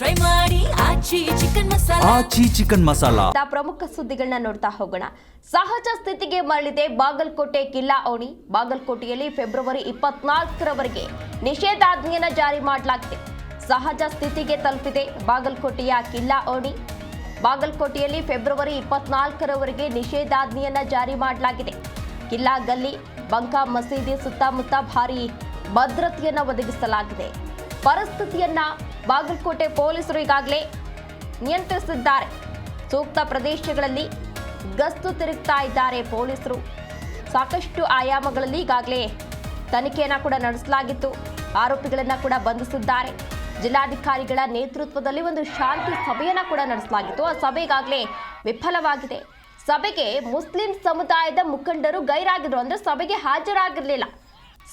Try ಮಾಡಿ Aachi chicken masala. Aachi chicken masala. ಪ್ರಮುಖ ಸುದ್ದಿಗಳನ್ನ ನೋಡ್ತಾ ಹೋಗೋಣ. ಸಹಜ ಸ್ಥಿತಿಗೆ ಮರಳಿದೆ ಬಾಗಲಕೋಟೆ ಕಿಲ್ಲಾ ಓಣಿ. ಬಾಗಲಕೋಟೆಯಲ್ಲಿ ಫೆಬ್ರವರಿ ಇಪ್ಪತ್ನಾಲ್ಕರವರೆಗೆ ನಿಷೇಧಾಜ್ಞೆಯನ್ನ ಜಾರಿ ಮಾಡಲಾಗಿದೆ. ಸಹಜ ಸ್ಥಿತಿಗೆ ತಲುಪಿದೆ ಬಾಗಲಕೋಟೆಯ ಕಿಲ್ಲಾ ಓಣಿ. ಬಾಗಲಕೋಟೆಯಲ್ಲಿ ಫೆಬ್ರವರಿ ಇಪ್ಪತ್ನಾಲ್ಕರವರೆಗೆ ನಿಷೇಧಾಜ್ಞೆಯನ್ನ ಜಾರಿ ಮಾಡಲಾಗಿದೆ. ಕಿಲ್ಲಾ ಗಲ್ಲಿ ಬಂಕಾ ಮಸೀದಿ ಸುತ್ತಮುತ್ತ ಭಾರಿ ಭದ್ರತೆಯನ್ನ ಒದಗಿಸಲಾಗಿದೆ. ಪರಿಸ್ಥಿತಿಯನ್ನ ಬಾಗಲಕೋಟೆ ಪೊಲೀಸರು ಈಗಾಗಲೇ ನಿಯಂತ್ರಿಸಿದ್ದಾರೆ. ಸೂಕ್ತ ಪ್ರದೇಶಗಳಲ್ಲಿ ಗಸ್ತು ತಿರುಗ್ತಾ ಇದ್ದಾರೆ ಪೊಲೀಸರು. ಸಾಕಷ್ಟು ಆಯಾಮಗಳಲ್ಲಿ ಈಗಾಗಲೇ ತನಿಖೆಯನ್ನು ಕೂಡ ನಡೆಸಲಾಗಿತ್ತು. ಆರೋಪಿಗಳನ್ನು ಕೂಡ ಬಂಧಿಸಿದ್ದಾರೆ. ಜಿಲ್ಲಾಧಿಕಾರಿಗಳ ನೇತೃತ್ವದಲ್ಲಿ ಒಂದು ಶಾಂತಿ ಸಭೆಯನ್ನು ಕೂಡ ನಡೆಸಲಾಗಿತ್ತು. ಆ ಸಭೆ ಈಗಾಗಲೇ ವಿಫಲವಾಗಿದೆ. ಸಭೆಗೆ ಮುಸ್ಲಿಂ ಸಮುದಾಯದ ಮುಖಂಡರು ಗೈರಾಗಿದ್ರು ಅಂದರೆ ಸಭೆಗೆ ಹಾಜರಾಗಿರಲಿಲ್ಲ.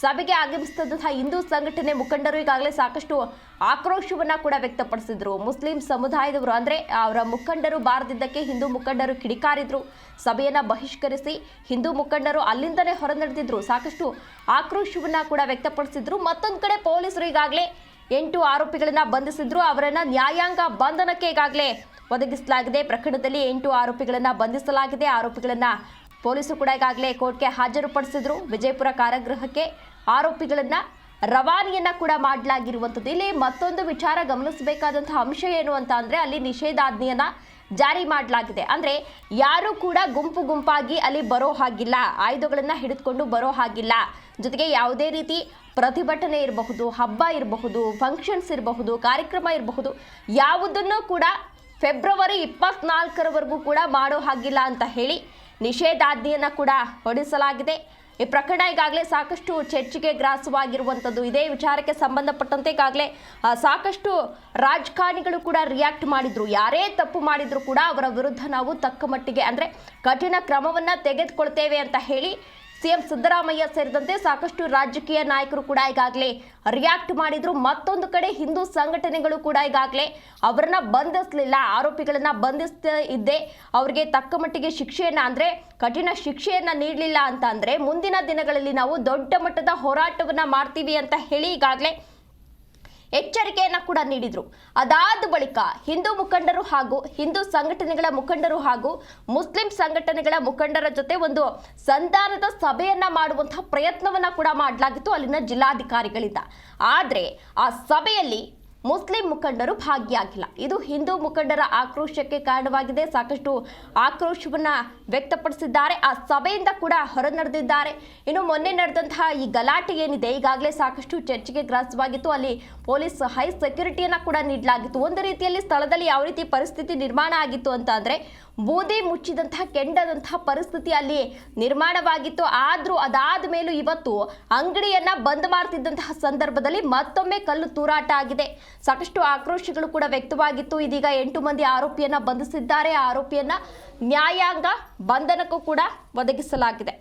ಸಭೆಗೆ ಆಗಮಿಸಿದಂತಹ ಹಿಂದೂ ಸಂಘಟನೆ ಮುಖಂಡರು ಈಗಾಗಲೇ ಸಾಕಷ್ಟು ಆಕ್ರೋಶವನ್ನ ಕೂಡ ವ್ಯಕ್ತಪಡಿಸಿದ್ರು. ಮುಸ್ಲಿಂ ಸಮುದಾಯದವರು ಅಂದ್ರೆ ಅವರ ಮುಖಂಡರು ಬಾರದಿದ್ದಕ್ಕೆ ಹಿಂದೂ ಮುಖಂಡರು ಕಿಡಿಕಾರಿದ್ರು. ಸಭೆಯನ್ನ ಬಹಿಷ್ಕರಿಸಿ ಹಿಂದೂ ಮುಖಂಡರು ಅಲ್ಲಿಂದಲೇ ಹೊರ ನಡೆದಿದ್ರು ಸಾಕಷ್ಟು ಆಕ್ರೋಶವನ್ನ ಕೂಡ ವ್ಯಕ್ತಪಡಿಸಿದ್ರು. ಮತ್ತೊಂದು ಕಡೆ ಪೊಲೀಸರು ಈಗಾಗಲೇ ಎಂಟು ಆರೋಪಿಗಳನ್ನ ಬಂಧಿಸಿದ್ರು. ಅವರನ್ನ ನ್ಯಾಯಾಂಗ ಬಂಧನಕ್ಕೆ ಈಗಾಗಲೇ ಒದಗಿಸಲಾಗಿದೆ. ಪ್ರಕರಣದಲ್ಲಿ ಎಂಟು ಆರೋಪಿಗಳನ್ನ ಬಂಧಿಸಲಾಗಿದೆ. ಆರೋಪಿಗಳನ್ನ ಪೊಲೀಸರು ಕೂಡ ಈಗಾಗಲೇ ಕೋರ್ಟ್ಗೆ ಹಾಜರುಪಡಿಸಿದ್ರು. ವಿಜಯಪುರ ಕಾರಾಗೃಹಕ್ಕೆ ಆರೋಪಿಗಳನ್ನು ರವಾನೆಯನ್ನ ಕೂಡ ಮಾಡಲಾಗಿರುವಂಥದ್ದು. ಇಲ್ಲಿ ಮತ್ತೊಂದು ವಿಚಾರ ಗಮನಿಸಬೇಕಾದಂತಹ ಅಂಶ ಏನು ಅಂತ ಅಂದರೆ ಅಲ್ಲಿ ನಿಷೇಧಾಜ್ಞೆಯನ್ನ ಜಾರಿ ಮಾಡಲಾಗಿದೆ. ಅಂದ್ರೆ ಯಾರು ಕೂಡ ಗುಂಪು ಗುಂಪಾಗಿ ಅಲ್ಲಿ ಬರೋ ಹಾಗಿಲ್ಲ. ಆಯುಧಗಳನ್ನು ಹಿಡಿದುಕೊಂಡು ಬರೋ ಹಾಗಿಲ್ಲ. ಜೊತೆಗೆ ಯಾವುದೇ ರೀತಿ ಪ್ರತಿಭಟನೆ ಇರಬಹುದು, ಹಬ್ಬ ಇರಬಹುದು ಫಂಕ್ಷನ್ಸ್ ಇರಬಹುದು, ಕಾರ್ಯಕ್ರಮ ಇರಬಹುದು, ಯಾವುದನ್ನು ಕೂಡ ಫೆಬ್ರವರಿ ಇಪ್ಪತ್ನಾಲ್ಕರವರೆಗೂ ಕೂಡ ಮಾಡೋ ಹಾಗಿಲ್ಲ ಅಂತ ಹೇಳಿ ನಿಷೇಧಾಜ್ಞೆಯನ್ನು ಕೂಡ ಹೊರಡಿಸಲಾಗಿದೆ ಈ ಪ್ರಕರಣ ಈಗಾಗಲೇ ಸಾಕಷ್ಟು ಚರ್ಚೆಗೆ ಗ್ರಾಸವಾಗಿರುವಂಥದ್ದು ಇದೇ. ವಿಚಾರಕ್ಕೆ ಸಂಬಂಧಪಟ್ಟಂತೆ ಈಗಾಗಲೇ ಸಾಕಷ್ಟು ರಾಜಕಾರಣಿಗಳು ಕೂಡ ರಿಯಾಕ್ಟ್ ಮಾಡಿದ್ರು. ಯಾರೇ ತಪ್ಪು ಮಾಡಿದ್ರು ಕೂಡ ಅವರ ವಿರುದ್ಧ ನಾವು ತಕ್ಕ ಮಟ್ಟಿಗೆ ಅಂದರೆ ಕಠಿಣ ಕ್ರಮವನ್ನು ತೆಗೆದುಕೊಳ್ತೇವೆ ಅಂತ ಹೇಳಿ ಸಿಎಂ ಸಿದ್ದರಾಮಯ್ಯ ಸೇರಿದಂತೆ ಸಾಕಷ್ಟು ರಾಜಕೀಯ ನಾಯಕರು ಕೂಡ ಈಗಾಗಲೇ ರಿಯಾಕ್ಟ್ ಮಾಡಿದ್ರು. ಮತ್ತೊಂದು ಕಡೆ ಹಿಂದೂ ಸಂಘಟನೆಗಳು ಕೂಡ ಈಗಾಗಲೇ ಅವರನ್ನ ಬಂಧಿಸಲಿಲ್ಲ. ಆರೋಪಿಗಳನ್ನ ಬಂಧಿಸ್ತಾ ಇದ್ದೆ. ಅವರಿಗೆ ತಕ್ಕ ಮಟ್ಟಿಗೆ ಶಿಕ್ಷೆಯನ್ನ ಅಂದ್ರೆ ಕಠಿಣ ಶಿಕ್ಷೆಯನ್ನ ನೀಡಲಿಲ್ಲ ಅಂತ ಅಂದ್ರೆ ಮುಂದಿನ ದಿನಗಳಲ್ಲಿ ನಾವು ದೊಡ್ಡ ಮಟ್ಟದ ಹೋರಾಟವನ್ನ ಮಾಡ್ತೀವಿ ಅಂತ ಹೇಳಿ ಈಗಾಗಲೇ ಎಚ್ಚರಿಕೆಯನ್ನ ಕೂಡ ನೀಡಿದರು. ಅದಾದ ಬಳಿಕ ಹಿಂದೂ ಮುಖಂಡರು ಹಾಗೂ ಹಿಂದೂ ಸಂಘಟನೆಗಳ ಮುಖಂಡರು ಹಾಗೂ ಮುಸ್ಲಿಂ ಸಂಘಟನೆಗಳ ಮುಖಂಡರ ಜೊತೆ ಒಂದು ಸಂಧಾನದ ಸಭೆಯನ್ನ ಮಾಡುವಂತಹ ಪ್ರಯತ್ನವನ್ನ ಕೂಡ ಮಾಡಲಾಗಿತ್ತು ಅಲ್ಲಿನ ಜಿಲ್ಲಾಧಿಕಾರಿಗಳಿಂದ. ಆದರೆ ಆ ಸಭೆಯಲ್ಲಿ ಮುಸ್ಲಿಂ ಮುಖಂಡರು ಭಾಗಿಯಾಗಿಲ್ಲ. ಇದು ಹಿಂದೂ ಮುಖಂಡರ ಆಕ್ರೋಶಕ್ಕೆ ಕಾರಣವಾಗಿದೆ. ಸಾಕಷ್ಟು ಆಕ್ರೋಶವನ್ನ ವ್ಯಕ್ತಪಡಿಸಿದ್ದಾರೆ. ಆ ಸಭೆಯಿಂದ ಕೂಡ ಹೊರ ನಡೆದಿದ್ದಾರೆ ಇನ್ನು ಮೊನ್ನೆ ನಡೆದಂತಹ ಈ ಗಲಾಟೆ ಏನಿದೆ, ಈಗಾಗಲೇ ಸಾಕಷ್ಟು ಚರ್ಚೆಗೆ ಗ್ರಾಸವಾಗಿತ್ತು. ಅಲ್ಲಿ ಪೊಲೀಸ್ ಹೈ ಸೆಕ್ಯೂರಿಟಿಯನ್ನ ಕೂಡ ನೀಡಲಾಗಿತ್ತು. ಒಂದು ರೀತಿಯಲ್ಲಿ ಸ್ಥಳದಲ್ಲಿ ಯಾವ ರೀತಿ ಪರಿಸ್ಥಿತಿ ನಿರ್ಮಾಣ ಆಗಿತ್ತು ಅಂತ ಬೂದಿ ಮುಚ್ಚಿದಂತಹ ಕೆಂಡದಂತಹ ಪರಿಸ್ಥಿತಿ ಅಲ್ಲಿ ನಿರ್ಮಾಣವಾಗಿತ್ತು. ಆದರೂ ಅದಾದ ಮೇಲೂ ಇವತ್ತು ಅಂಗಡಿಯನ್ನ ಬಂದ್ ಮಾಡ್ತಿದ್ದಂತಹ ಸಂದರ್ಭದಲ್ಲಿ ಮತ್ತೊಮ್ಮೆ ಕಲ್ಲು ತೂರಾಟ ಆಗಿದೆ. ಸಾಕಷ್ಟು ಆಕ್ರೋಶಗಳು ಕೂಡ ವ್ಯಕ್ತವಾಗಿತ್ತು. ಇದೀಗ ಎಂಟು ಮಂದಿ ಆರೋಪಿಯನ್ನ ಬಂಧಿಸಿದ್ದಾರೆ. ಆರೋಪಿಯನ್ನ ನ್ಯಾಯಾಂಗ ಬಂಧನಕ್ಕೂ ಕೂಡ ಒದಗಿಸಲಾಗಿದೆ.